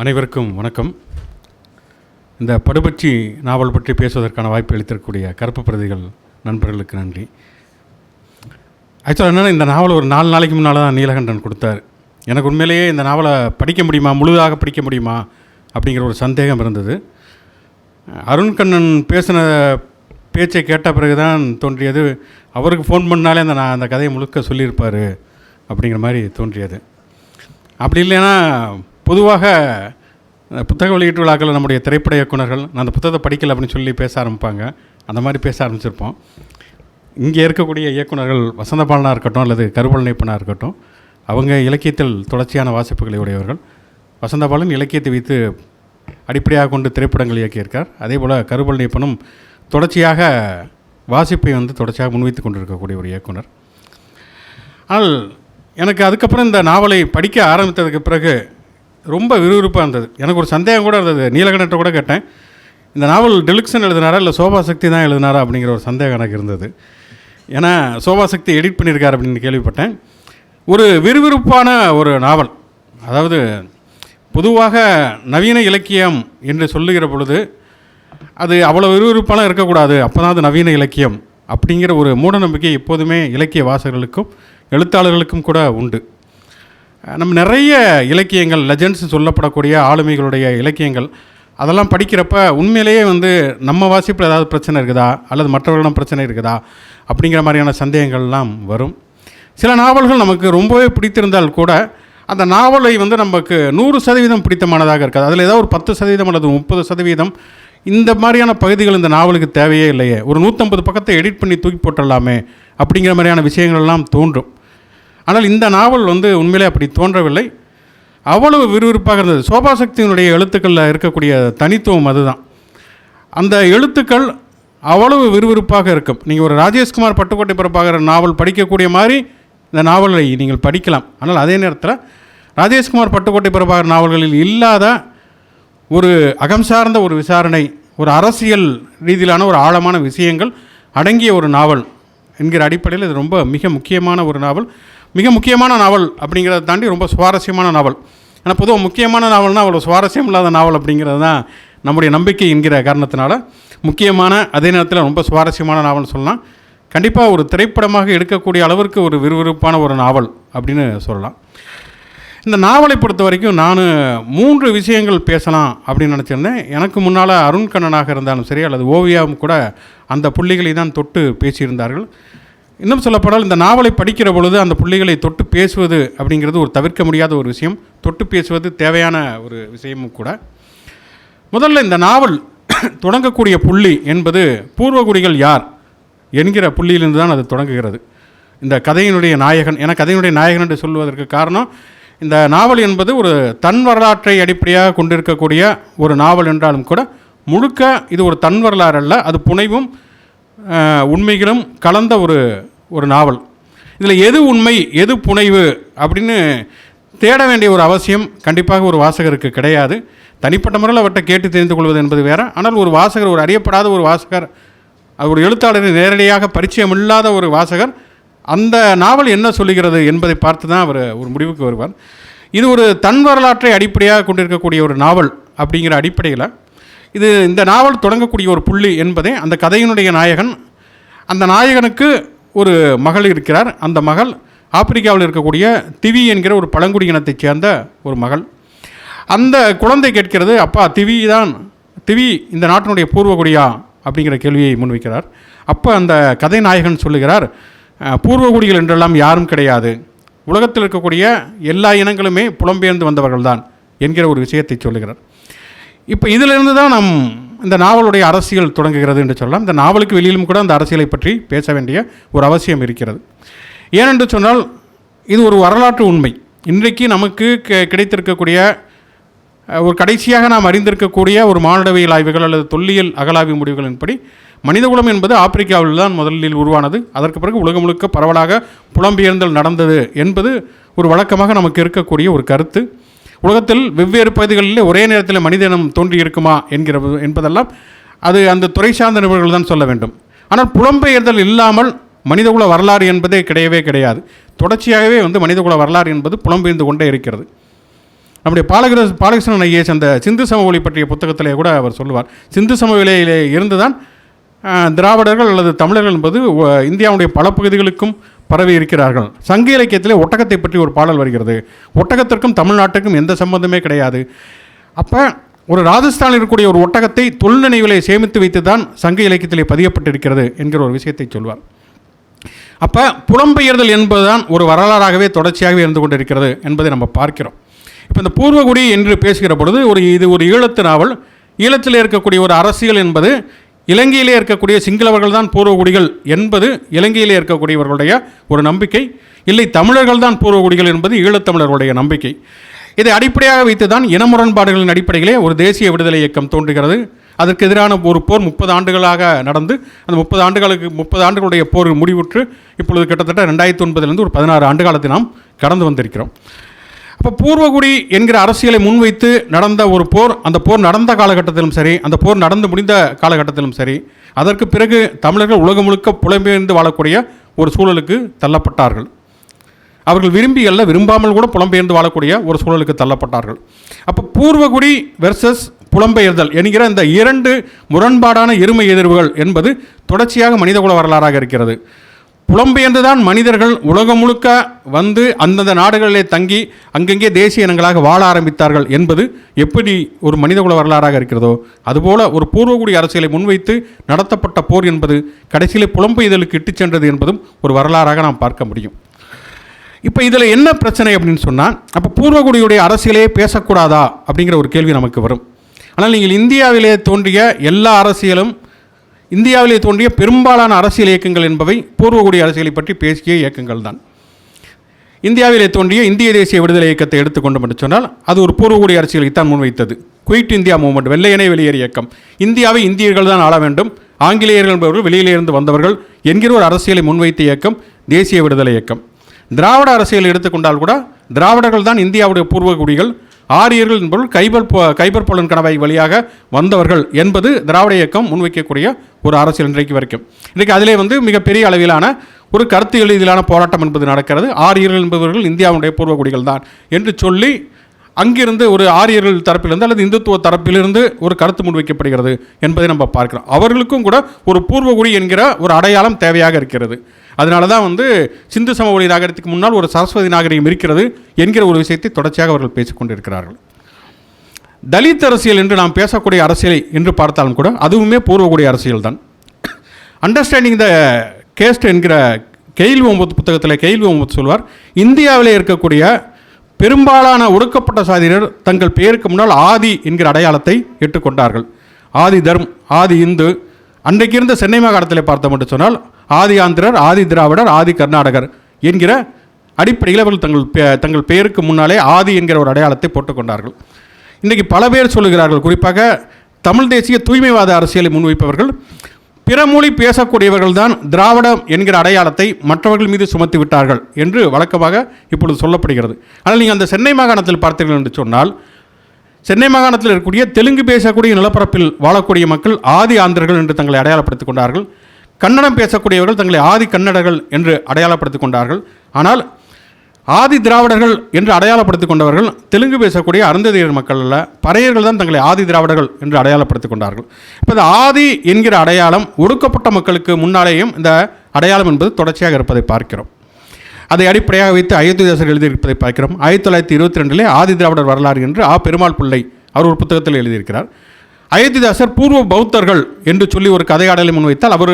அனைவருக்கும் வணக்கம். இந்த படுபட்சி நாவல் பற்றி பேசுவதற்கான வாய்ப்பு அளித்திருக்கக்கூடிய கருப்பு பிரதிகள் நண்பர்களுக்கு நன்றி. ஆக்சுவலாக என்னென்னா இந்த நாவல் ஒரு நாலு நாளைக்கு முன்னால் தான் நீலகண்டன் கொடுத்தார். எனக்கு உண்மையிலேயே இந்த நாவலை படிக்க முடியுமா முழுதாக படிக்க முடியுமா அப்படிங்கிற ஒரு சந்தேகம் இருந்தது. அருண்கண்ணன் பேசின பேச்சை கேட்ட பிறகு தான் தோன்றியது அவருக்கு ஃபோன் பண்ணாலே அந்த நான் அந்த கதையை முழுக்க சொல்லியிருப்பார் அப்படிங்கிற மாதிரி தோன்றியது. அப்படி இல்லைன்னா பொதுவாக அஹ், புத்தக வெளியீட்டு விழாக்களில் நம்முடைய திரைப்பட இயக்குனர்கள் நான் அந்த புத்தகத்தை படிக்கல அப்படின்னு சொல்லி பேச ஆரம்பிப்பாங்க. அந்த மாதிரி பேச ஆரம்பிச்சிருப்போம். இங்கே இருக்கக்கூடிய இயக்குனர்கள் வசந்தபாலனாக இருக்கட்டும் அல்லது கருவழனைப்பனாக இருக்கட்டும் அவங்க இலக்கியத்தில் தொடர்ச்சியான வாசிப்புகளை உடையவர்கள். வசந்தபாலன் இலக்கியத்தை வைத்து அடிப்படையாக கொண்டு திரைப்படங்கள் இயக்கியிருக்கார். அதே போல் கருவழனைப்பனும் தொடர்ச்சியாக வாசிப்பை வந்து தொடர்ச்சியாக முன்வைத்து கொண்டிருக்கக்கூடிய ஒரு இயக்குனர். ஆனால் எனக்கு அதுக்கப்புறம் இந்த நாவலை படிக்க ஆரம்பித்ததுக்கு பிறகு ரொம்ப விறுவிறுப்பாக இருந்தது. எனக்கு ஒரு சந்தேகம் கூட இருந்தது. நீலகண்டத்தை கூட கேட்டேன். இந்த நாவல் டெலுக்ஸன் எழுதினாரா இல்லை சோபா சக்தி தான் எழுதினாரா அப்படிங்கிற ஒரு சந்தேகம் எனக்கு இருந்தது. ஏன்னா சோபா சக்தி எடிட் பண்ணியிருக்கார் அப்படின்னு கேள்விப்பட்டேன். ஒரு விறுவிறுப்பான ஒரு நாவல். அதாவது பொதுவாக நவீன இலக்கியம் என்று சொல்லுகிற பொழுது அது அவ்வளோ விறுவிறுப்பாலாம் இருக்கக்கூடாது. அப்போ தான் அது நவீன இலக்கியம் அப்படிங்கிற ஒரு மூடநம்பிக்கை எப்போதுமே இலக்கிய வாசகர்களுக்கும் எழுத்தாளர்களுக்கும் கூட உண்டு. நம்ம நிறைய இலக்கியங்கள் லெஜண்ட்ஸ் சொல்லப்படக்கூடிய ஆளுமைகளுடைய இலக்கியங்கள் அதெல்லாம் படிக்கிறப்ப உண்மையிலேயே வந்து நம்ம வாசிப்பில் ஏதாவது பிரச்சனை இருக்குதா? அல்லது மற்றவர்களிடம் பிரச்சனை இருக்குதா? அப்படிங்கிற மாதிரியான சந்தேகங்கள்லாம் வரும். சில நாவல்கள் நமக்கு ரொம்பவே பிடித்திருந்தால் கூட அந்த நாவலை வந்து நமக்கு நூறு சதவீதம் பிடித்தமானதாக இருக்காது. அதில் ஏதாவது ஒரு பத்து சதவீதம் அல்லது முப்பது சதவீதம் இந்த மாதிரியான பகுதிகள் இந்த நாவலுக்கு தேவையே இல்லையே. ஒரு நூற்றம்பது பக்கத்தை எடிட் பண்ணி தூக்கி போட்டுடலாமே அப்படிங்கிற மாதிரியான விஷயங்கள்லாம் தோன்றும். ஆனால் இந்த நாவல் வந்து உண்மையிலே அப்படி தோன்றவில்லை. அவ்வளவு விறுவிறுப்பாக இருந்தது. சோபா சக்தியினுடைய எழுத்துக்களில் இருக்கக்கூடிய தனித்துவம் அதுதான். அந்த எழுத்துக்கள் அவ்வளவு விறுவிறுப்பாக இருக்கும். நீங்கள் ஒரு ராஜேஷ்குமார் பட்டுக்கோட்டை பிறப்பாகிற நாவல் படிக்கக்கூடிய மாதிரி இந்த நாவலை நீங்கள் படிக்கலாம். ஆனால் அதே நேரத்தில் ராஜேஷ்குமார் பட்டுக்கோட்டை பிறப்பாகிற நாவல்களில் இல்லாத ஒரு அகம் சார்ந்த ஒரு விசாரணை ஒரு அரசியல் ரீதியிலான ஒரு ஆழமான விஷயங்கள் அடங்கிய ஒரு நாவல் என்கிற அடிப்படையில் இது ரொம்ப மிக முக்கியமான ஒரு நாவல். மிக முக்கியமான நாவல் அப்படிங்கிறத தாண்டி ரொம்ப சுவாரஸ்யமான நாவல். ஏன்னா பொதுவாக முக்கியமான நாவல்னால் அவ்வளோ சுவாரஸ்யம் இல்லாத நாவல் அப்படிங்கிறது தான் நம்முடைய நம்பிக்கை என்கிற காரணத்தினால முக்கியமான அதே நேரத்தில் ரொம்ப சுவாரஸ்யமான நாவல்னு சொல்லலாம். கண்டிப்பாக ஒரு திரைப்படமாக எடுக்கக்கூடிய அளவிற்கு ஒரு விறுவிறுப்பான ஒரு நாவல் அப்படின்னு சொல்லலாம். இந்த நாவலை பொறுத்த வரைக்கும் நான் மூன்று விஷயங்கள் பேசலாம் அப்படின்னு நினச்சிருந்தேன். எனக்கு முன்னால் அருண் கண்ணனாக இருந்தாலும் சரி அல்லது ஓவியாவும் கூட அந்த புள்ளிகளை தான் தொட்டு பேசியிருந்தார்கள். இன்னும் சொல்லப்படால் இந்த நாவலை படிக்கிற பொழுது அந்த புள்ளிகளை தொட்டு பேசுவது அப்படிங்கிறது ஒரு தவிர்க்க முடியாத ஒரு விஷயம். தொட்டு பேசுவது தேவையான ஒரு விஷயமும் கூட. முதல்ல இந்த நாவல் தொடங்கக்கூடிய புள்ளி என்பது பூர்வகுடிகள் யார் என்கிற புள்ளியிலிருந்து தான் அது தொடங்குகிறது. இந்த கதையினுடைய நாயகன் என கதையினுடைய நாயகன் என்று சொல்வதற்கு காரணம் இந்த நாவல் என்பது ஒரு தன் வரலாற்றை அடிப்படையாக கொண்டிருக்கக்கூடிய ஒரு நாவல் என்றாலும் கூட முழுக்க இது ஒரு தன் வரலாறு அல்ல அது புனைவும் உண்மைகளும் கலந்த ஒரு ஒரு நாவல். இதில் எது உண்மை எது புனைவு அப்படின்னு தேட வேண்டிய ஒரு அவசியம் கண்டிப்பாக ஒரு வாசகருக்கு கிடையாது. தனிப்பட்ட முறையில் அவர்கிட்ட கேட்டு தெரிந்து கொள்வது என்பது வேறு. ஆனால் ஒரு வாசகர் ஒரு அறியப்படாத ஒரு வாசகர் அது ஒரு எழுத்தாளரை நேரடியாக பரிச்சயம் இல்லாத ஒரு வாசகர் அந்த நாவல் என்ன சொல்லுகிறது என்பதை பார்த்து தான் அவர் ஒரு முடிவுக்கு வருவார். இது ஒரு தன் வரலாற்றை அடிப்படையாக கொண்டிருக்கக்கூடிய ஒரு நாவல் அப்படிங்கிற அடிப்படையில் இது இந்த நாவல் தொடங்கக்கூடிய ஒரு புள்ளி என்பதே அந்த கதையினுடைய நாயகன். அந்த நாயகனுக்கு ஒரு மகள் இருக்கிறார். அந்த மகள் ஆப்பிரிக்காவில் இருக்கக்கூடிய திவி என்கிற ஒரு பழங்குடி இனத்தைச் சேர்ந்த ஒரு மகள். அந்த குழந்தை கேட்கிறது அப்பா திவி தான் திவி இந்த நாட்டினுடைய பூர்வகுடியா அப்படிங்கிற கேள்வியை முன்வைக்கிறார். அப்போ அந்த கதை நாயகன் சொல்லுகிறார் பூர்வகுடிகள் என்றெல்லாம் யாரும் கிடையாது. உலகத்தில் இருக்கக்கூடிய எல்லா இனங்களுமே புலம்பெயர்ந்து வந்தவர்கள்தான் என்கிற ஒரு விஷயத்தை சொல்லுகிறார். இப்போ இதிலிருந்து தான் நம் இந்த நாவலுடைய அரசியல் தொடங்குகிறது என்று சொல்லலாம். இந்த நாவலுக்கு வெளியிலும் கூட அந்த அரசியலை பற்றி பேச வேண்டிய ஒரு அவசியம் இருக்கிறது. ஏனென்று சொன்னால் இது ஒரு வரலாற்று உண்மை. இன்றைக்கு நமக்கு கிடைத்திருக்கக்கூடிய ஒரு கடைசியாக நாம் அறிந்திருக்கக்கூடிய ஒரு மானுடவியல் ஆய்வுகள் அல்லது தொல்லியல் அகலாய்வு முடிவுகளின்படி மனிதகுலம் என்பது ஆப்பிரிக்காவில் தான் முதலில் உருவானது. அதற்கு பிறகு உலகம் முழுக்க பரவலாக புலம்பெயர்ந்தல் நடந்தது என்பது ஒரு வழக்கமாக நமக்கு இருக்கக்கூடிய ஒரு கருத்து. உலகத்தில் வெவ்வேறு பகுதிகளில் ஒரே நேரத்தில் மனிதனம் தோன்றியிருக்குமா தோன்றி இருக்குமா என்கிற என்பதெல்லாம் அது அந்த துறை சார்ந்த நிபுணர்கள் தான் சொல்ல வேண்டும். ஆனால் புலம்பெயர்தல் இல்லாமல் மனிதகுல வரலாறு என்பதே கிடையவே கிடையாது. தொடர்ச்சியாகவே வந்து மனிதகுல வரலாறு என்பது புலம்பெயர்ந்து கொண்டே இருக்கிறது. நம்முடைய பாலகிர பாலகிருஷ்ணன் ஐஏஎஸ் அந்த சிந்து சமவெளி பற்றிய புத்தகத்திலே கூட அவர் சொல்லுவார். சிந்து சமவெளியிலே இருந்து தான் திராவிடர்கள் அல்லது தமிழர்கள் என்பது இந்தியாவுடைய பல பகுதிகளுக்கும் பரவி இருக்கிறார்கள். சங்க இலக்கியத்திலே ஒட்டகத்தை பற்றி ஒரு பாடல் வருகிறது. ஒட்டகத்திற்கும் தமிழ்நாட்டுக்கும் எந்த சம்பந்தமே கிடையாது. அப்போ ஒரு ராஜஸ்தானில் இருக்கக்கூடிய ஒரு ஒட்டகத்தை தொல்நினைவிலே சேமித்து வைத்து தான் சங்க இலக்கியத்திலே பதியப்பட்டிருக்கிறது என்கிற ஒரு விஷயத்தை சொல்வார். அப்போ புலம்பெயர்தல் என்பதுதான் ஒரு வரலாறாகவே தொடர்ச்சியாகவே இருந்து கொண்டிருக்கிறது என்பதை நம்ம பார்க்கிறோம். இப்போ இந்த பூர்வகுடி என்று பேசுகிற பொழுது ஒரு இது ஒரு ஈழத்து நாவல். ஈழத்தில் இருக்கக்கூடிய ஒரு அரசியல் என்பது இலங்கையிலே இருக்கக்கூடிய சிங்களவர்கள் தான் பூர்வகுடிகள் என்பது இலங்கையிலே இருக்கக்கூடியவர்களுடைய ஒரு நம்பிக்கை. இல்லை தமிழர்கள் தான் பூர்வகுடிகள் என்பது ஈழத்தமிழர்களுடைய நம்பிக்கை. இதை அடிப்படையாக வைத்து தான் இன முரண்பாடுகளின் அடிப்படையிலே ஒரு தேசிய விடுதலை இயக்கம் தோன்றுகிறது. அதற்கு எதிரான ஒரு போர் முப்பது ஆண்டுகளாக நடந்து அந்த முப்பது ஆண்டுகளுக்கு முப்பது ஆண்டுகளுடைய போர் முடிவுற்று இப்பொழுது கிட்டத்தட்ட ரெண்டாயிரத்தி ஒன்பதுலேருந்து ஒரு பதினாறு ஆண்டு காலத்தை நாம் கடந்து வந்திருக்கிறோம். அப்போ பூர்வகுடி என்கிற அரசியலை முன்வைத்து நடந்த ஒரு போர் அந்த போர் நடந்த காலகட்டத்திலும் சரி அந்த போர் நடந்து முடிந்த காலகட்டத்திலும் சரி அதற்கு பிறகு தமிழர்கள் உலகம் முழுக்க புலம்பெயர்ந்து வாழக்கூடிய ஒரு சூழலுக்கு தள்ளப்பட்டார்கள். அவர்கள் விரும்பி அல்ல விரும்பாமல் கூட புலம்பெயர்ந்து வாழக்கூடிய ஒரு சூழலுக்கு தள்ளப்பட்டார்கள். அப்போ பூர்வகுடி வெர்சஸ் புலம்பெயர்தல் என்கிற இந்த இரண்டு முரண்பாடான இருமை எதிர்வுகள் என்பது தொடர்ச்சியாக மனிதகுல வரலாறாக இருக்கிறது. புலம்பெயர்ந்துதான் மனிதர்கள் உலகம் முழுக்க வந்து அந்தந்த நாடுகளிலே தங்கி அங்கங்கே தேசிய இனங்களாக வாழ ஆரம்பித்தார்கள் என்பது எப்படி ஒரு மனிதகுல வரலாறாக இருக்கிறதோ அதுபோல ஒரு பூர்வகுடி அரசியலை முன்வைத்து நடத்தப்பட்ட போர் என்பது கடைசியிலே புலம்பெய்தலுக்கு இட்டுச் சென்றது என்பதும் ஒரு வரலாறாக நாம் பார்க்க முடியும். இப்போ இதில் என்ன பிரச்சனை அப்படின்னு சொன்னால் அப்போ பூர்வகுடியுடைய அரசியலே பேசக்கூடாதா அப்படிங்கிற ஒரு கேள்வி நமக்கு வரும். ஆனால் நீங்கள் இந்தியாவிலே தோன்றிய எல்லா அரசியலும் இந்தியாவிலே தோன்றிய பெரும்பாலான அரசியல் இயக்கங்கள் என்பவை பூர்வகுடி அரசியலை பற்றி பேசிய இயக்கங்கள் தான். இந்தியாவிலே தோன்றிய இந்திய தேசிய விடுதலை இயக்கத்தை எடுத்துக்கொண்டோம் என்று சொன்னால் அது ஒரு பூர்வகுடி அரசியலை தான் முன்வைத்தது. குயிட் இந்தியா மூவ்மெண்ட் வெள்ளையனே வெளியேறு இயக்கம். இந்தியாவை இந்தியர்கள் தான் ஆள வேண்டும். ஆங்கிலேயர்கள் என்பவர்கள் வெளியிலிருந்து வந்தவர்கள் என்கிற ஒரு அரசியலை முன்வைத்த இயக்கம் தேசிய விடுதலை இயக்கம். திராவிட அரசியல் எடுத்துக்கொண்டால் கூட திராவிடர்கள் தான் இந்தியாவுடைய பூர்வகுடிகள். ஆரியர்கள் என்பவர்கள் கைபர் கைபர் பொலன் கணவாய் வழியாக வந்தவர்கள் என்பது திராவிட இயக்கம் முன்வைக்கக்கூடிய ஒரு அரசியல் இன்றைக்கு வரைக்கும். இன்றைக்கு அதிலே வந்து மிகப்பெரிய அளவிலான ஒரு கருத்து ரீதியிலான போராட்டம் என்பது நடக்கிறது. ஆரியர்கள் என்பவர்கள் இந்தியாவுடைய பூர்வகுடிகள் தான் என்று சொல்லி அங்கிருந்து ஒரு ஆரியர்கள் தரப்பிலிருந்து அல்லது இந்துத்துவ தரப்பிலிருந்து ஒரு கருத்து முன்வைக்கப்படுகிறது என்பதை நம்ம பார்க்கிறோம். அவர்களுக்கும் கூட ஒரு பூர்வகுடி என்கிற ஒரு அடையாளம் தேவையாக இருக்கிறது. அதனால தான் வந்து சிந்து சமவெளி நாகரிகத்துக்கு முன்னால் ஒரு சரஸ்வதி நாகரிகம் இருக்கிறது என்கிற ஒரு விஷயத்தை தொடர்ச்சியாக அவர்கள் பேசிக்கொண்டிருக்கிறார்கள் தலித் அரசியல் என்று நாம் பேசக்கூடிய அரசியலை என்று பார்த்தாலும் கூட அதுவுமே பூர்வக்கூடிய அரசியல் தான் அண்டர்ஸ்டாண்டிங் த கேஸ்ட் என்கிற கெயில் ஒம்பது புத்தகத்தில் கெயில் ஒம்பது சொல்வார் இந்தியாவில் இருக்கக்கூடிய பெரும்பாலான ஒடுக்கப்பட்ட சாதியினர் தங்கள் பெயருக்கு முன்னால் ஆதி என்கிற அடையாளத்தை ஏற்றுக்கொண்டார்கள். ஆதி தர்ம் ஆதி இந்து அன்றைக்கு இருந்த சென்னை மாகாணத்தில் பார்த்தோம் என்று சொன்னால் ஆதி ஆந்திரர் ஆதி திராவிடர் ஆதி கர்நாடகர் என்கிற அடிப்படையில் அவர்கள் தங்கள் தங்கள் பெயருக்கு முன்னாலே ஆதி என்கிற ஒரு அடையாளத்தை போட்டுக்கொண்டார்கள். இன்றைக்கு பல பேர் சொல்லுகிறார்கள் குறிப்பாக தமிழ் தேசிய தூய்மைவாத அரசியலை முன்வைப்பவர்கள் பிற மொழி பேசக்கூடியவர்கள் தான் திராவிடம் என்கிற அடையாளத்தை மற்றவர்கள் மீது சுமத்தி விட்டார்கள் என்று வழக்கமாக இப்பொழுது சொல்லப்படுகிறது. ஆனால் நீங்கள் அந்த சென்னை மாகாணத்தில் பார்த்தீர்கள் என்று சொன்னால் சென்னை மாகாணத்தில் இருக்கக்கூடிய தெலுங்கு பேசக்கூடிய நிலப்பரப்பில் வாழக்கூடிய மக்கள் ஆதி ஆந்திரர்கள் என்று தங்களை அடையாளப்படுத்திக் கொண்டார்கள். கன்னடம் பேசக்கூடியவர்கள் தங்களை ஆதி கன்னடர்கள் என்று அடையாளப்படுத்திக் கொண்டார்கள். ஆனால் ஆதி திராவிடர்கள் என்று அடையாளப்படுத்திக் கொண்டவர்கள் தெலுங்கு பேசக்கூடிய அருந்ததியர் மக்கள் அல்ல பறையர்கள் தான் தங்களை ஆதி திராவிடர்கள் என்று அடையாளப்படுத்திக் கொண்டார்கள். இப்போ இந்த ஆதி என்கிற அடையாளம் ஒடுக்கப்பட்ட மக்களுக்கு முன்னாலேயும் இந்த அடையாளம் என்பது தொடர்ச்சியாக இருப்பதை பார்க்கிறோம். அதை அடிப்படையாக வைத்து அயோத்திதாசர் எழுதியிருப்பதை பார்க்கிறோம். ஆயிரத்தி தொள்ளாயிரத்தி இருபத்தி ரெண்டிலே ஆதி திராவிடர் வரலாறு என்று ஆ. பெருமாள் பிள்ளை அவர் ஒரு புத்தகத்தில் எழுதியிருக்கிறார். அயோத்திதாசர் பூர்வ பௌத்தர்கள் என்று சொல்லி ஒரு கதையாடலை முன்வைத்தால் அவர்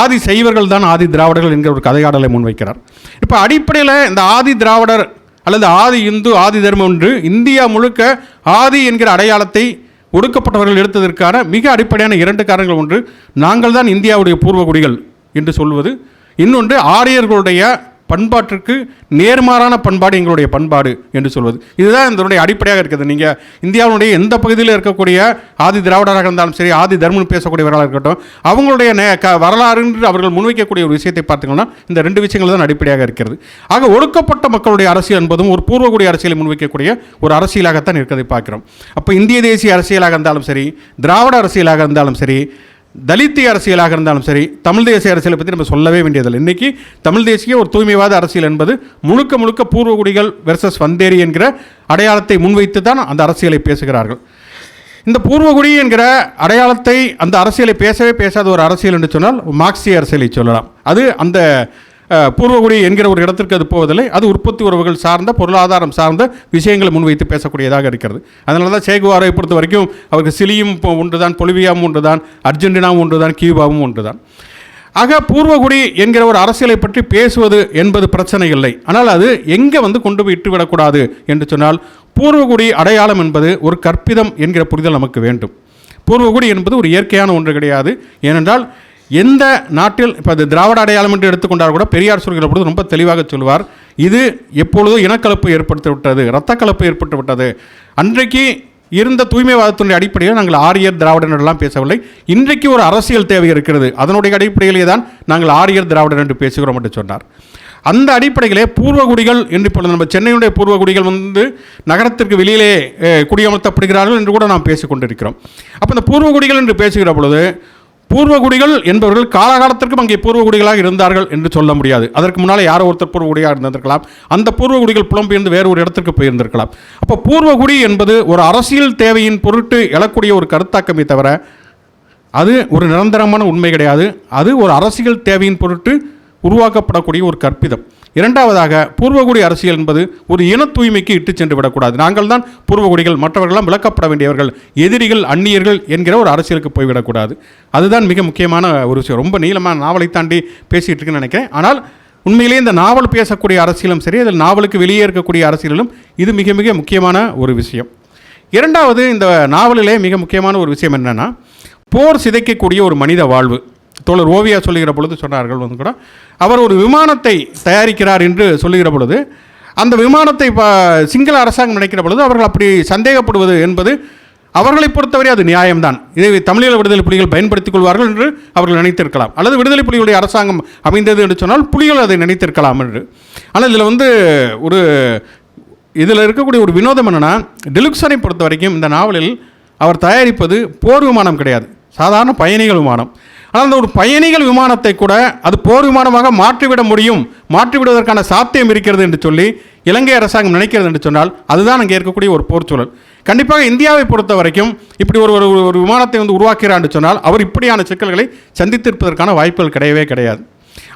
ஆதி சைவர்கள் தான் ஆதி திராவிடர்கள் என்கிற ஒரு கதையாடலை முன்வைக்கிறார். இப்போ அடிப்படையில் இந்த ஆதி திராவிடர் அல்லது ஆதி இந்து ஆதி தர்மம் என்று இந்தியா முழுக்க ஆதி என்கிற அடையாளத்தை ஒடுக்கப்பட்டவர்கள் எடுத்ததற்கான மிக அடிப்படையான இரண்டு காரணங்கள் ஒன்று நாங்கள் தான் இந்தியாவுடைய பூர்வகுடிகள் என்று சொல்வது. இன்னொன்று ஆரியர்களுடைய பண்பாட்டிற்கு நேர்மாறான பண்பாடு எங்களுடைய பண்பாடு என்று சொல்வது. இதுதான் இதனுடைய அடிப்படையாக இருக்குது. நீங்கள் இந்தியாவுடைய எந்த பகுதியில் இருக்கக்கூடிய ஆதி திராவிடராக இருந்தாலும் சரி ஆதி தர்மன் பேசக்கூடியவர்களாக இருக்கட்டும் அவங்களுடைய நே க வரலாறு என்று அவர்கள் முன்வைக்கக்கூடிய ஒரு விஷயத்தை பார்த்தீங்கன்னா இந்த ரெண்டு விஷயங்கள் தான் அடிப்படையாக இருக்கிறது. ஆக ஒடுக்கப்பட்ட மக்களுடைய அரசியல் என்பதும் ஒரு பூர்வகுடி அரசியலை முன்வைக்கக்கூடிய ஒரு அரசியலாகத்தான் இருக்கிறதை பார்க்கிறோம். அப்போ இந்திய தேசிய அரசியலாக இருந்தாலும் சரி திராவிட அரசியலாக இருந்தாலும் சரி தலித்திய அரசியலாக இருந்தாலும் சரி தமிழ் தேசிய அரசியலை பற்றி நம்ம சொல்லவே வேண்டியதில்லை. இன்றைக்கி தமிழ் தேசிய ஒரு தூய்மைவாத அரசியல் என்பது முழுக்க முழுக்க பூர்வகுடிகள் வெர்சஸ் வந்தேரி என்கிற அடையாளத்தை முன்வைத்து தான் அந்த அரசியலை பேசுகிறார்கள். இந்த பூர்வகுடி என்கிற அடையாளத்தை அந்த அரசியலை பேசவே பேசாத ஒரு அரசியல் என்று சொன்னால் மார்க்சிய அரசியலை சொல்லலாம். அது அந்த பூர்வகுடி என்கிற ஒரு இடத்திற்கு அது போவதில்லை. அது உற்பத்தி உறவுகள் சார்ந்த பொருளாதாரம் சார்ந்த விஷயங்களை முன்வைத்து பேசக்கூடியதாக இருக்கிறது. அதனால தான் சேகுவாரை பொறுத்த வரைக்கும் அவருக்கு சிலியும் ஒன்று தான் பொலிவியாவும் ஒன்றுதான் அர்ஜென்டினாவும் ஒன்றுதான் கியூபாவும் ஒன்றுதான். ஆக பூர்வகுடி என்கிற ஒரு அரசியலை பற்றி பேசுவது என்பது பிரச்சனை இல்லை. ஆனால் அது எங்கே வந்து கொண்டு போய் இட்டுவிடக்கூடாது என்று சொன்னால் பூர்வகுடி அடையாளம் என்பது ஒரு கற்பிதம் என்கிற புரிதல் நமக்கு வேண்டும். பூர்வகுடி என்பது ஒரு இயற்கையான ஒன்று கிடையாது. ஏனென்றால் எந்த நாட்டில் இப்போ அது திராவிட அடையாளம் என்று எடுத்துக்கொண்டால் கூட பெரியார் சொல்கிற பொழுது ரொம்ப தெளிவாக சொல்வார் இது எப்பொழுதோ இனக்கலப்பு ஏற்படுத்தி விட்டது இரத்த கலப்பு ஏற்பட்டு விட்டது. அன்றைக்கு இருந்த தூய்மைவாதத்தினுடைய அடிப்படையில் நாங்கள் ஆரியர் திராவிடனெல்லாம் பேசவில்லை. இன்றைக்கு ஒரு அரசியல் தேவை இருக்கிறது. அதனுடைய அடிப்படையிலே தான் நாங்கள் ஆரியர் திராவிடர் என்று பேசுகிறோம் என்று சொன்னார். அந்த அடிப்படையிலே பூர்வகுடிகள் என்று இப்பொழுது நம்ம சென்னையுடைய பூர்வகுடிகள் வந்து நகரத்திற்கு வெளியிலே குடியமர்த்தப்படுகிறார்கள் என்று கூட நாம் பேசிக்கொண்டிருக்கிறோம். அப்போ இந்த பூர்வகுடிகள் என்று பேசுகிற பொழுது பூர்வகுடிகள் என்பவர்கள் காலகாலத்திற்கும் அங்கே பூர்வகுடிகளாக இருந்தார்கள் என்று சொல்ல முடியாது. அதற்கு முன்னால் யாரோ ஒருத்தர் பூர்வகுடியாக இருந்திருக்கலாம் அந்த பூர்வகுடிகள் புலம்பெயர்ந்து வேறு ஒரு இடத்திற்கு போயிருந்திருக்கலாம். அப்போ பூர்வகுடி என்பது ஒரு அரசியல் தேவையின் பொருட்டு எழக்கூடிய ஒரு கருத்தாக்கமே தவிர அது ஒரு நிரந்தரமான உண்மை கிடையாது. அது ஒரு அரசியல் தேவையின் பொருட்டு உருவாக்கப்படக்கூடிய ஒரு கற்பிதம். இரண்டாவதாக பூர்வகுடி அரசியல் என்பது ஒரு இன தூய்மைக்கு இட்டு சென்று விடக்கூடாது நாங்கள் தான் பூர்வகுடிகள் மற்றவர்களாம் விளக்கப்பட வேண்டியவர்கள் எதிரிகள் அந்நியர்கள் என்கிற ஒரு அரசியலுக்கு போய்விடக்கூடாது. அதுதான் மிக முக்கியமான ஒரு விஷயம். ரொம்ப நீளமான நாவலை தாண்டி பேசிகிட்டு இருக்குன்னு நினைக்கிறேன். ஆனால் உண்மையிலேயே இந்த நாவல் பேசக்கூடிய அரசியலும் சரி அதில் நாவலுக்கு வெளியே இருக்கக்கூடிய அரசியலும் இது மிக மிக முக்கியமான ஒரு விஷயம். இரண்டாவது இந்த நாவலிலே மிக முக்கியமான ஒரு விஷயம் என்னென்னா போர் சிதைக்கக்கூடிய ஒரு மனித வாழ்வு. தோழர் ஓவியா சொல்லுகிற பொழுது சொன்னார்கள் வந்து கூட. அவர் ஒரு விமானத்தை தயாரிக்கிறார் என்று சொல்லுகிற பொழுது அந்த விமானத்தை ப சிங்கள அரசாங்கம் நினைக்கிற பொழுது அவர்கள் அப்படி சந்தேகப்படுவது என்பது அவர்களை பொறுத்தவரை அது நியாயம்தான். இதை தமிழீழ விடுதலை புலிகள் பயன்படுத்திக் கொள்வார்கள் என்று அவர்கள் நினைத்திருக்கலாம். அல்லது விடுதலை புலிகளுடைய அரசாங்கம் அமைந்தது என்று சொன்னால் புலிகள் அதை நினைத்திருக்கலாம் என்று. ஆனால் இதில் வந்து ஒரு இதில் இருக்கக்கூடிய ஒரு வினோதம் என்னென்னா டிலுக்ஸனை பொறுத்த வரைக்கும் இந்த நாவலில் அவர் தயாரிப்பது போர் விமானம் கிடையாது. சாதாரண பயணிகள் விமானம். ஆனால் அந்த ஒரு பயணிகள் விமானத்தை கூட அது போர் விமானமாக மாற்றிவிட முடியும் மாற்றிவிடுவதற்கான சாத்தியம் இருக்கிறது என்று சொல்லி இலங்கை அரசாங்கம் நினைக்கிறது என்று சொன்னால் அதுதான் அங்கே இருக்கக்கூடிய ஒரு போர் சூழல். கண்டிப்பாக இந்தியாவை பொறுத்த வரைக்கும் இப்படி ஒரு ஒரு ஒரு விமானத்தை வந்து உருவாக்கிறார் என்று சொன்னால் அவர் இப்படியான சிக்கல்களை சந்தித்திருப்பதற்கான வாய்ப்புகள் கிடையவே கிடையாது.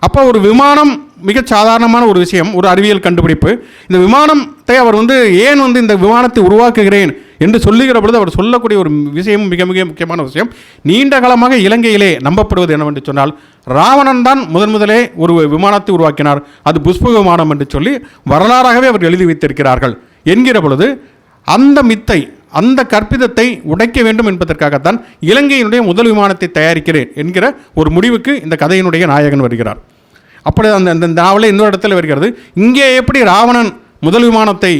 அப்போ ஒரு விமானம் மிக சாதாரணமான ஒரு விஷயம் ஒரு அறிவியல் கண்டுபிடிப்பு. இந்த விமானத்தை அவர் வந்து ஏன் வந்து இந்த விமானத்தை உருவாக்குகிறேன் என்று சொல்லுகிற பொழுது அவர் சொல்லக்கூடிய ஒரு விஷயம் மிக மிக முக்கியமான விஷயம் நீண்ட காலமாக இலங்கையிலே நம்பப்படுவது என்னவென்று சொன்னால் ராவணன் தான் முதன் முதலே ஒரு விமானத்தை உருவாக்கினார். அது புஷ்ப விமானம் என்று சொல்லி வரலாறாகவே அவர் எழுதி வைத்திருக்கிறார்கள் என்கிற பொழுது அந்த மித்தை அந்த கற்பிதத்தை உடைக்க வேண்டும் என்பதற்காகத்தான் இலங்கையினுடைய முதல் விமானத்தை தயாரிக்கிறேன் என்கிற ஒரு முடிவுக்கு இந்த கதையினுடைய நாயகன் வருகிறார். அப்படி அந்த அந்த நாவலே இன்னொரு இடத்துல வருகிறது. இங்கே எப்படி ராவணன் முதல் விமானத்தை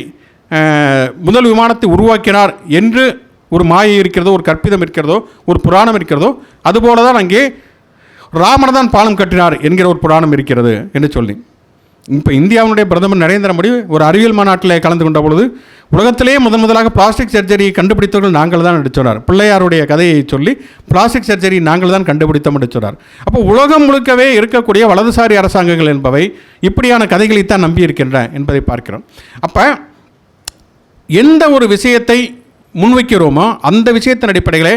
முதல் விமானத்தை உருவாக்கினார் என்று ஒரு மாயை இருக்கிறதோ ஒரு கற்பிதம் இருக்கிறதோ ஒரு புராணம் இருக்கிறதோ அதுபோல தான் அங்கே ராமர் தான் பாலம் கட்டினார் என்கிற ஒரு புராணம் இருக்கிறது என்று சொல்லி. இப்போ இந்தியாவினுடைய பிரதமர் நரேந்திர மோடி ஒரு அறிவியல் மாநாட்டில் கலந்து கொண்ட பொழுது உலகத்திலேயே முதன் முதலாக பிளாஸ்டிக் சர்ஜரி கண்டுபிடித்தவர்கள் நாங்கள் தான் என்று சொன்னார். பிள்ளையாருடைய கதையை சொல்லி பிளாஸ்டிக் சர்ஜரி நாங்கள் தான் கண்டுபிடித்தோம் என்று சொன்னார். அப்போ உலகம் முழுக்கவே இருக்கக்கூடிய வலதுசாரி அரசாங்கங்கள் என்பவை இப்படியான கதைகளைத்தான் நம்பியிருக்கின்றன என்பதை பார்க்கிறோம். அப்போ எந்த ஒரு விஷயத்தை முன்வைக்கிறோமோ அந்த விஷயத்தின் அடிப்படையிலே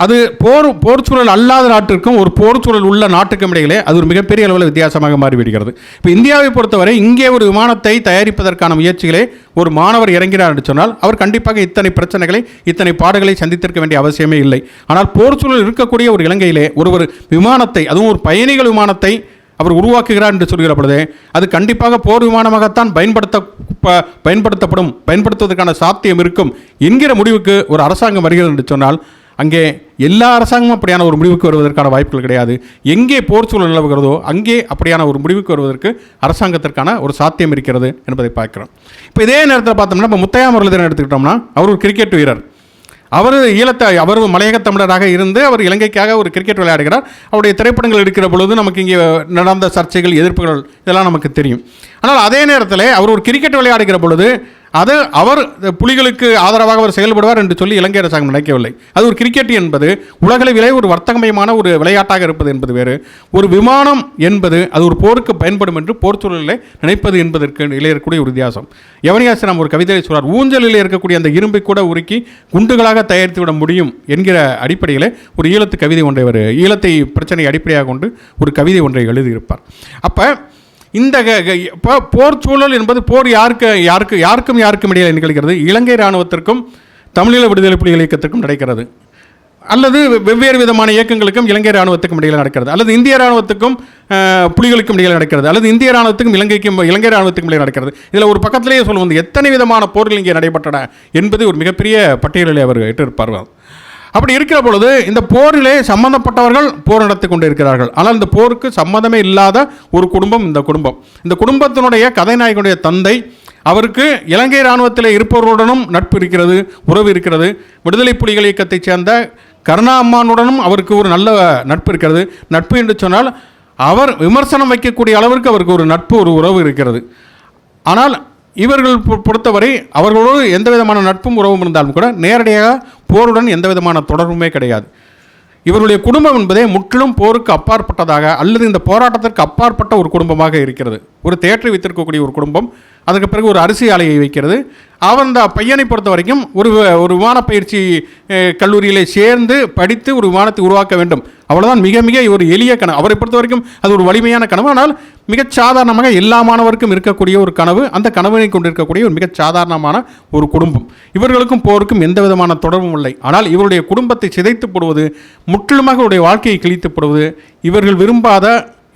அது போர் போர் சூழல் அல்லாத நாட்டிற்கும் ஒரு போர் சூழல் உள்ள நாட்டுக்கும் இடையிலே அது ஒரு மிகப்பெரிய அளவில் வித்தியாசமாக மாறிவிடுகிறது. இப்போ இந்தியாவை பொறுத்தவரை இங்கே ஒரு விமானத்தை தயாரிப்பதற்கான முயற்சிகளே ஒரு மாணவர் இறங்கினார் என்று சொன்னால் அவர் கண்டிப்பாக இத்தனை பிரச்சனைகளை இத்தனை பாடுகளை சந்தித்திருக்க வேண்டிய அவசியமே இல்லை. ஆனால் போர் சூழல் இருக்கக்கூடிய ஒரு இலங்கையிலே ஒரு ஒரு விமானத்தை அதுவும் ஒரு பயணிகள் விமானத்தை அவர் உருவாக்குகிறார் என்று சொல்கிற பொழுது அது கண்டிப்பாக போர் விமானமாகத்தான் பயன்படுத்த ப- பயன்படுத்தப்படும் பயன்படுத்துவதற்கான சாத்தியம் இருக்கும் என்கிற முடிவுக்கு ஒரு அரசாங்கம் வருகிறது என்று சொன்னால் அங்கே எல்லா அரசாங்கமும் அப்படியான ஒரு முடிவுக்கு வருவதற்கான வாய்ப்புகள் கிடையாது. எங்கே போர் சூழல் நிலவுகிறதோ அங்கே அப்படியான ஒரு முடிவுக்கு வருவதற்கு அரசாங்கத்திற்கான ஒரு சாத்தியம் இருக்கிறது என்பதை பார்க்கிறோம். இப்போ இதே நேரத்தில் பார்த்தோம்னா இப்போ முத்தையா முரளிதரன் எடுத்துக்கிட்டோம்னா அவர் ஒரு கிரிக்கெட் வீரர். அவர் ஈழத்தை அவர் மலையக தமிழராக இருந்து அவர் இலங்கைக்காக ஒரு கிரிக்கெட் விளையாடுகிறார். அவருடைய திரைப்படங்கள் எடுக்கிற பொழுது நமக்கு இங்கே நடந்த சர்ச்சைகள் எதிர்ப்புகள் இதெல்லாம் நமக்கு தெரியும். ஆனால் அதே நேரத்தில் அவர் ஒரு கிரிக்கெட் விளையாடுகிற பொழுது அது அவர் புலிகளுக்கு ஆதரவாக அவர் செயல்படுவார் என்று சொல்லி இலங்கை அரசாங்கம் நினைக்கவில்லை. அது ஒரு கிரிக்கெட் என்பது உலகளவிலே ஒரு வர்த்தகமயமான ஒரு விளையாட்டாக இருப்பது என்பது வேறு. ஒரு விமானம் என்பது அது ஒரு போருக்கு பயன்படும் என்று போர் சூழலில் நினைப்பது என்பதற்கு இடையே இருக்கக்கூடிய ஒரு வித்தியாசம். யவனியாசனம் ஒரு கவிதையை சொல்றார் ஊஞ்சலில் இருக்கக்கூடிய அந்த இரும்பை கூட உருக்கி குண்டுகளாக தயாரித்து விட முடியும் என்கிற அடிப்படையில் ஒரு ஈழத்து கவிதை ஒன்றை ஒரு ஈழத்தை பிரச்சனை அடிப்படையாக கொண்டு ஒரு கவிதை ஒன்றை எழுதியிருப்பார். அப்போ இந்த க- க- போர் சூழல் என்பது போர் யாருக்கு யாருக்கு யாருக்கும் யாருக்கும் இடையில் நிகழ்கிறது. இலங்கை இராணுவத்திற்கும் தமிழீழ விடுதலை புலிகள் இயக்கத்திற்கும் நடக்கிறது. அல்லது வெவ்வேறு விதமான இயக்கங்களுக்கும் இலங்கை இராணுவத்துக்கும் இடையில் நடக்கிறது. அல்லது இந்திய இராணுவத்துக்கும் புலிகளுக்கும் இடையில் நடக்கிறது. அல்லது இந்திய இராணுவத்துக்கும் இலங்கைக்கும் இலங்கை இராணுவத்துக்கும் இடையில் நடக்கிறது. இதில் ஒரு பக்கத்திலேயே சொல்லுவோம் எத்தனை விதமான போர்கள் இங்கே நடைபெற்றன என்பது ஒரு மிகப்பெரிய பட்டியலில் அவர் இட்டிருப்பார்கள். அப்படி இருக்கிற பொழுது இந்த போரிலே சம்பந்தப்பட்டவர்கள் போர் நடத்தி கொண்டு இருக்கிறார்கள் ஆனால் இந்த போருக்கு சம்மந்தமே இல்லாத ஒரு குடும்பம் இந்த குடும்பம். இந்த குடும்பத்தினுடைய கதைநாயகனுடைய தந்தை அவருக்கு இலங்கை இராணுவத்தில் இருப்பவர்களுடனும் நட்பு இருக்கிறது உறவு இருக்கிறது. விடுதலை புலிகள் இயக்கத்தைச் சேர்ந்த கருணா அம்மானுடனும் அவருக்கு ஒரு நல்ல நட்பு இருக்கிறது. நட்பு என்று சொன்னால் அவர் விமர்சனம் வைக்கக்கூடிய அளவிற்கு அவருக்கு ஒரு நட்பு ஒரு உறவு இருக்கிறது. ஆனால் இவர்கள் பொ- பொறுத்தவரை அவர்களோடு எந்த விதமான நட்பும் உறவும் இருந்தாலும் கூட நேரடியாக போருடன் எந்த விதமான தொடர்புமே கிடையாது. இவருடைய குடும்பம் என்பதே முற்றிலும் போருக்கு அப்பாற்பட்டதாக அல்லது இந்த போராட்டத்திற்கு அப்பாற்பட்ட ஒரு குடும்பமாக இருக்கிறது. ஒரு தேட்டரை வைத்திருக்கக்கூடிய ஒரு குடும்பம் அதுக்கு பிறகு ஒரு அரிசி ஆலையை வைக்கிறது. அவன் அந்த பையனை பொறுத்த வரைக்கும் ஒரு ஒரு விமான பயிற்சி கல்லூரியிலே சேர்ந்து படித்து ஒரு விமானத்தை உருவாக்க வேண்டும். அவ்வளோதான் மிக மிக ஒரு எளிய கனவு. அவரை பொறுத்த வரைக்கும் அது ஒரு வலிமையான கனவு. ஆனால் மிகச் சாதாரணமாக எல்லா மாணவருக்கும் இருக்கக்கூடிய ஒரு கனவு அந்த கனவினை கொண்டிருக்கக்கூடிய ஒரு மிகச் சாதாரணமான ஒரு குடும்பம். இவர்களுக்கும் போருக்கும் எந்த விதமான தொடர்பும் இல்லை. ஆனால் இவருடைய குடும்பத்தை சிதைத்து போடுவது முற்றிலுமாக இவருடைய வாழ்க்கையை கிழித்து போடுவது இவர்கள் விரும்பாத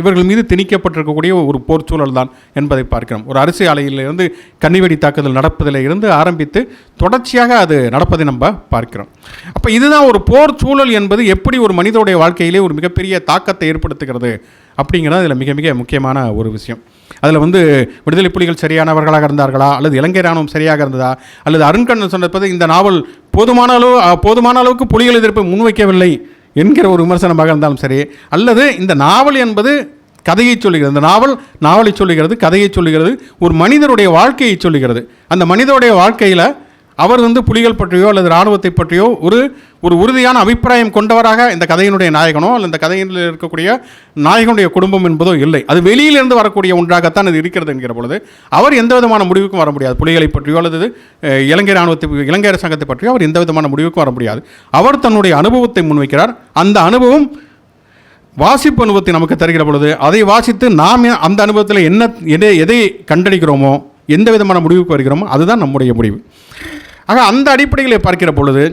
இவர்கள் மீது திணிக்கப்பட்டிருக்கக்கூடிய ஒரு போர் சூழல் தான் என்பதை பார்க்கிறோம். ஒரு அரிசி ஆலையிலிருந்து கன்னிவெடி தாக்குதல் நடப்பதில் இருந்து ஆரம்பித்து தொடர்ச்சியாக அது நடப்பதை நம்ம பார்க்கிறோம். அப்போ இதுதான் ஒரு போர் சூழல் என்பது எப்படி ஒரு மனிதனுடைய வாழ்க்கையிலே ஒரு மிகப்பெரிய தாக்கத்தை ஏற்படுத்துகிறது அப்படிங்கிறது அதில் மிக மிக முக்கியமான ஒரு விஷயம். அதில் வந்து விடுதலை புலிகள் சரியானவர்களாக இருந்தார்களா? அல்லது இலங்கை ராணுவம் சரியாக இருந்ததா? அல்லது அருண்கண்ணன் சொன்னது இந்த நாவல் போதுமான அளவு போதுமான அளவுக்கு புலிகள் எதிர்ப்பை முன்வைக்கவில்லை என்கிற ஒரு விமர்சனமாக இருந்தாலும் சரி அல்லது இந்த நாவல் என்பது கதையை சொல்லுகிறது. இந்த நாவல் நாவலை சொல்லுகிறது கதையை சொல்லுகிறது ஒரு மனிதருடைய வாழ்க்கையை சொல்லுகிறது. அந்த மனிதருடைய வாழ்க்கையில் அவர் வந்து புலிகள் பற்றியோ அல்லது இராணுவத்தை பற்றியோ ஒரு ஒரு உறுதியான அபிப்பிராயம் கொண்டவராக இந்த கதையினுடைய நாயகனோ அல்லது இந்த கதையில் இருக்கக்கூடிய நாயகனுடைய குடும்பம் என்பதோ இல்லை. அது வெளியிலிருந்து வரக்கூடிய ஒன்றாகத்தான் இது இருக்கிறது என்கிற பொழுது அவர் எந்த விதமான முடிவுக்கும் வர முடியாது. புலிகளை பற்றியோ அல்லது இலங்கை இராணுவத்தை இலங்கை அரசாங்கத்தை பற்றியோ அவர் எந்த விதமான முடிவுக்கும் வர முடியாது. அவர் தன்னுடைய அனுபவத்தை முன்வைக்கிறார். அந்த அனுபவம் வாசிப்பு அனுபவத்தை நமக்கு தருகிற பொழுது அதை வாசித்து நாம் அந்த அனுபவத்தில் என்ன எதை எதை கண்டடிக்கிறோமோ எந்த விதமான முடிவுக்கு வருகிறோமோ அதுதான் நம்முடைய முடிவு. ஆக அந்த அடிப்படையில் பார்க்கிற பொழுது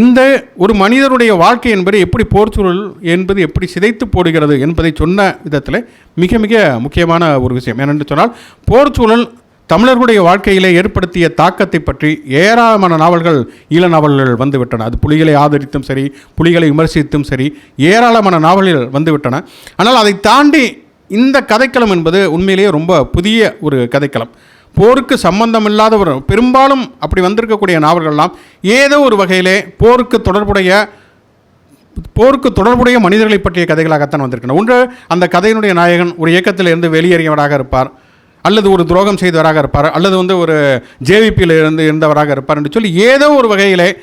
இந்த ஒரு மனிதருடைய வாழ்க்கை என்பது எப்படி போர்ச்சூழல் என்பது எப்படி சிதைத்து போடுகிறது என்பதை சொன்ன விதத்தில் மிக மிக முக்கியமான ஒரு விஷயம். ஏனென்று சொன்னால் போர்ச்சூழல் தமிழர்களுடைய வாழ்க்கையிலே ஏற்படுத்திய தாக்கத்தை பற்றி ஏராளமான நாவல்கள் ஈழ நாவல்கள் வந்துவிட்டன. அது புலிகளை ஆதரித்தும் சரி புலிகளை விமர்சித்தும் சரி ஏராளமான நாவல்கள் வந்துவிட்டன. ஆனால் அதை தாண்டி இந்த கதைக்களம் என்பது உண்மையிலேயே ரொம்ப புதிய ஒரு கதைக்களம். போருக்கு சம்பந்தம் இல்லாதவர் பெரும்பாலும் அப்படி வந்திருக்கக்கூடிய நாவல்கள்லாம் ஏதோ ஒரு வகையிலே போருக்கு தொடர்புடைய போருக்கு தொடர்புடைய மனிதர்களை பற்றிய கதைகளாகத்தான் வந்திருக்கின்றன. ஒன்று அந்த கதையினுடைய நாயகன் ஒரு இயக்கத்தில் இருந்து வெளியேறியவராக இருப்பார். அல்லது ஒரு துரோகம் செய்தவராக இருப்பார். அல்லது வந்து ஒரு ஜேவிபியில் இருந்து இருந்தவராக இருப்பார் என்று சொல்லி ஏதோ ஒரு வகையிலே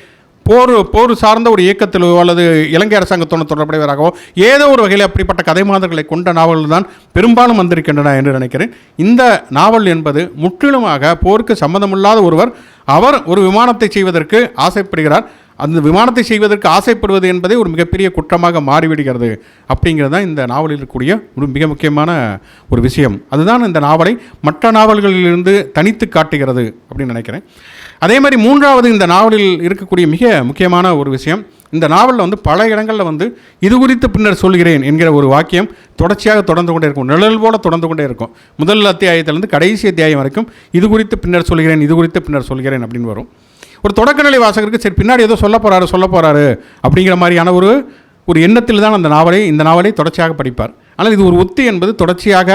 போர் போர் சார்ந்த ஒரு இயக்கத்திலோ அல்லது இலங்கை அரசாங்கத்தோடு தொடர்புடையவராகவோ ஏதோ ஒரு வகையில் அப்படிப்பட்ட கதை மாதர்களை கொண்ட நாவல்கள் தான் பெரும்பாலும் வந்திருக்கின்றன என்று நினைக்கிறேன். இந்த நாவல் என்பது முற்றிலுமாக போருக்கு சம்மந்தமில்லாத ஒருவர் அவர் ஒரு விமானத்தை செய்வதற்கு ஆசைப்படுகிறார். அந்த விமானத்தை செய்வதற்கு ஆசைப்படுவது என்பதே ஒரு மிகப்பெரிய குற்றமாக மாறிவிடுகிறது அப்படிங்கிறது தான் இந்த நாவலில் இருக்கக்கூடிய ஒரு மிக முக்கியமான ஒரு விஷயம். அதுதான் இந்த நாவலை மற்ற நாவல்களிலிருந்து தனித்து காட்டுகிறது அப்படின்னு நினைக்கிறேன். அதே மாதிரி மூன்றாவது இந்த நாவலில் இருக்கக்கூடிய மிக முக்கியமான ஒரு விஷயம் இந்த நாவலில் வந்து பல இடங்களில் வந்து இது குறித்து பின்னர் சொல்கிறேன் என்கிற ஒரு வாக்கியம் தொடர்ச்சியாக தொடர்ந்து கொண்டே இருக்கும். நிழல் போல தொடர்ந்து கொண்டே இருக்கும். முதல் அத்தியாயத்திலேருந்து கடைசி அத்தியாயம் வரைக்கும் இது குறித்து பின்னர் சொல்கிறேன் இது குறித்து பின்னர் சொல்கிறேன் அப்படின்னு வரும். ஒரு தொடக்கநிலை வாசகருக்கு சரி பின்னாடி ஏதோ சொல்ல போகிறாரு சொல்ல போகிறாரு அப்படிங்கிற மாதிரியான ஒரு ஒரு எண்ணத்தில் தான் அந்த நாவலை இந்த நாவலை தொடர்ச்சியாக படிப்பார். ஆனால் இது ஒரு ஒத்தி என்பது தொடர்ச்சியாக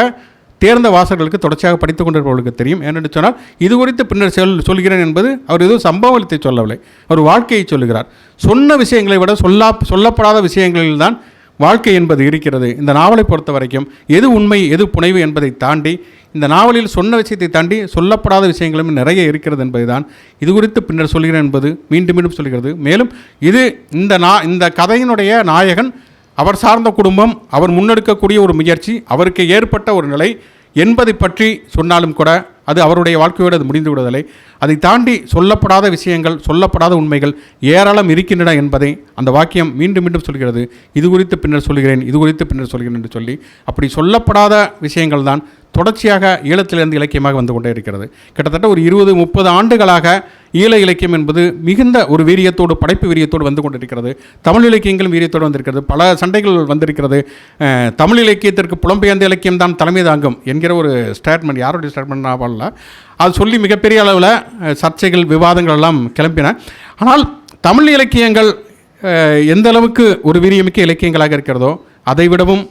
தேர்ந்த வாசகர்களுக்கு தொடர்ச்சியாக படித்துக் கொண்டிருப்பவர்களுக்கு தெரியும். ஏனென்று சொன்னால் இது குறித்து பின்னர் சொல் சொல்கிறேன் என்பது அவர் ஏதோ சம்பவத்தை சொல்லவில்லை. அவர் வாழ்க்கையை சொல்லுகிறார். சொன்ன விஷயங்களை விட சொல்லா சொல்லப்படாத விஷயங்களில் தான் வாழ்க்கை என்பது இருக்கிறது. இந்த நாவலை பொறுத்த வரைக்கும் எது உண்மை எது புனைவு என்பதை தாண்டி இந்த நாவலில் சொன்ன விஷயத்தை தாண்டி சொல்லப்படாத விஷயங்களும் நிறைய இருக்கிறது என்பதுதான். இது குறித்து பின்னர் சொல்கிறேன் என்பது மீண்டும் மீண்டும் சொல்கிறது. மேலும் இது இந்த நா இந்த கதையினுடைய நாயகன் அவர் சார்ந்த குடும்பம் அவர் முன்னெடுக்கக்கூடிய ஒரு முயற்சி அவருக்கு ஏற்பட்ட ஒரு நிலை என்பதை பற்றி சொன்னாலும் கூட அது அவருடைய வாழ்க்கையோடு அது முடிந்து விடுவதில்லை. அதை தாண்டி சொல்லப்படாத விஷயங்கள் சொல்லப்படாத உண்மைகள் ஏராளம் இருக்கின்றன என்பதை அந்த வாக்கியம் மீண்டும் மீண்டும் சொல்கிறது. இது குறித்து பின்னர் சொல்கிறேன் இது குறித்து பின்னர் சொல்கிறேன் என்று சொல்லி அப்படி சொல்லப்படாத விஷயங்கள் தான் தொடர்ச்சியாக ஈழத்திலிருந்து இலக்கியமாக வந்து கொண்டே இருக்கிறது. கிட்டத்தட்ட ஒரு இருபது முப்பது ஆண்டுகளாக ஈழ இலக்கியம் என்பது மிகுந்த ஒரு வீரியத்தோடு படைப்பு வீரியத்தோடு வந்து கொண்டிருக்கிறது. தமிழ் இலக்கியங்களும் வீரியத்தோடு வந்திருக்கிறது. பல சண்டைகள் வந்திருக்கிறது. தமிழ் இலக்கியத்திற்கு புலம்பெயர்ந்த இலக்கியம் தான் தலைமை தாங்கும் என்கிற ஒரு ஸ்டேட்மெண்ட் யாருடைய ஸ்டேட்மெண்ட் ஞாபகம் அது சொல்லி மிகப்பெரிய அளவில் சர்ச்சைகள் விவாதங்கள் எல்லாம் கிளம்பின. ஆனால் தமிழ் இலக்கியங்கள் எந்த அளவுக்கு ஒரு வீரியமிக்க இலக்கியங்களாக இருக்கிறதோ அதை விடவும்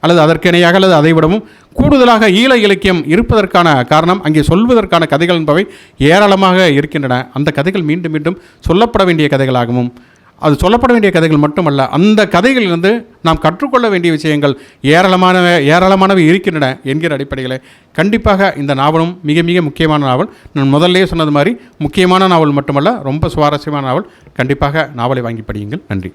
அல்லது அதற்கணையாக அல்லது அதை விடவும் கூடுதலாக ஈழ இலக்கியம் இருப்பதற்கான காரணம் அங்கே சொல்வதற்கான கதைகள் என்பவை ஏராளமாக இருக்கின்றன. அந்த கதைகள் மீண்டும் மீண்டும் சொல்லப்பட வேண்டிய கதைகளாகவும் அது சொல்லப்பட வேண்டிய கதைகள் மட்டுமல்ல அந்த கதைகளிலிருந்து நாம் கற்றுக்கொள்ள வேண்டிய விஷயங்கள் ஏராளமானவை ஏராளமானவை இருக்கின்றன என்கிற அடிப்படையில் கண்டிப்பாக இந்த நாவலும் மிக மிக முக்கியமான நாவல். நான் முதல்லே சொன்னது மாதிரி முக்கியமான நாவல் மட்டுமல்ல ரொம்ப சுவாரஸ்யமான நாவல். கண்டிப்பாக நாவலை வாங்கி படியுங்கள். நன்றி.